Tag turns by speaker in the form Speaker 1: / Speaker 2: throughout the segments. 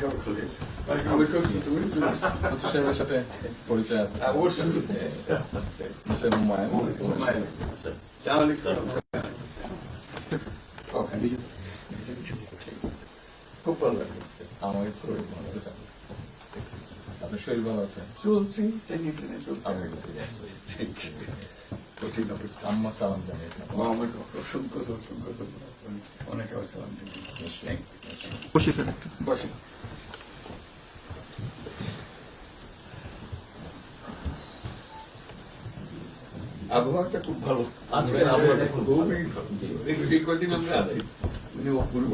Speaker 1: Like on the Constitution. What's
Speaker 2: the same as that? Polizei. Ah,
Speaker 1: was ist das? Das ist
Speaker 2: mein.
Speaker 1: Ja, liegt
Speaker 2: da. Okay. Kupfer.
Speaker 1: Aber jetzt ruhig mal. Aber schön war das.
Speaker 2: Schulzi, denke ich, nicht.
Speaker 1: Aber ich bin
Speaker 2: jetzt. অবস্থা
Speaker 1: আম্মা সালাম জানিয়ে
Speaker 2: আমার অসংখ্য অসংখ্য ধন্যবাদ। অনেক আসসালাম বসি স্যার বসি। আবহাওয়াটা খুব ভালো।
Speaker 1: আজকের আবহাওয়াটা
Speaker 2: খুবই ভালো। এই কদিন আমরা আছি। মানে অপূর্ব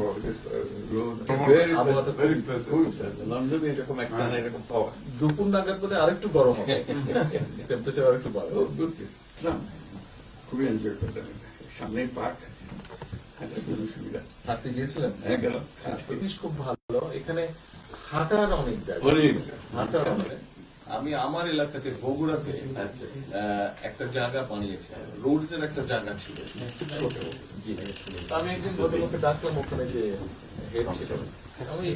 Speaker 2: লন্ডনে এরকম একটা না এরকম পাওয়া।
Speaker 1: দুপুর নাগাদ বোধহয় আরেকটু গরম হবে। টেম্পারেচার আরেকটু বাড়বে।
Speaker 2: না খুবই এনজয় করলাম সামনে পার্ক হাঁটার জন্য সুবিধা।
Speaker 1: হাঁটতে গিয়েছিলেন?
Speaker 2: হ্যাঁ গেলাম।
Speaker 1: খুব ভালো। এখানে হাঁটার অনেক জায়গা
Speaker 2: অনেক
Speaker 1: হাঁটার অনেক। আমি আমার এলাকাতে বগুড়াতে
Speaker 2: আচ্ছা।
Speaker 1: একটা জায়গা বানিয়েছে। রোডস এর একটা জায়গা ছিল। আমি একদিন ভদ্রলোককে ডাকলাম ওখানে যে হেড ছিল। আমি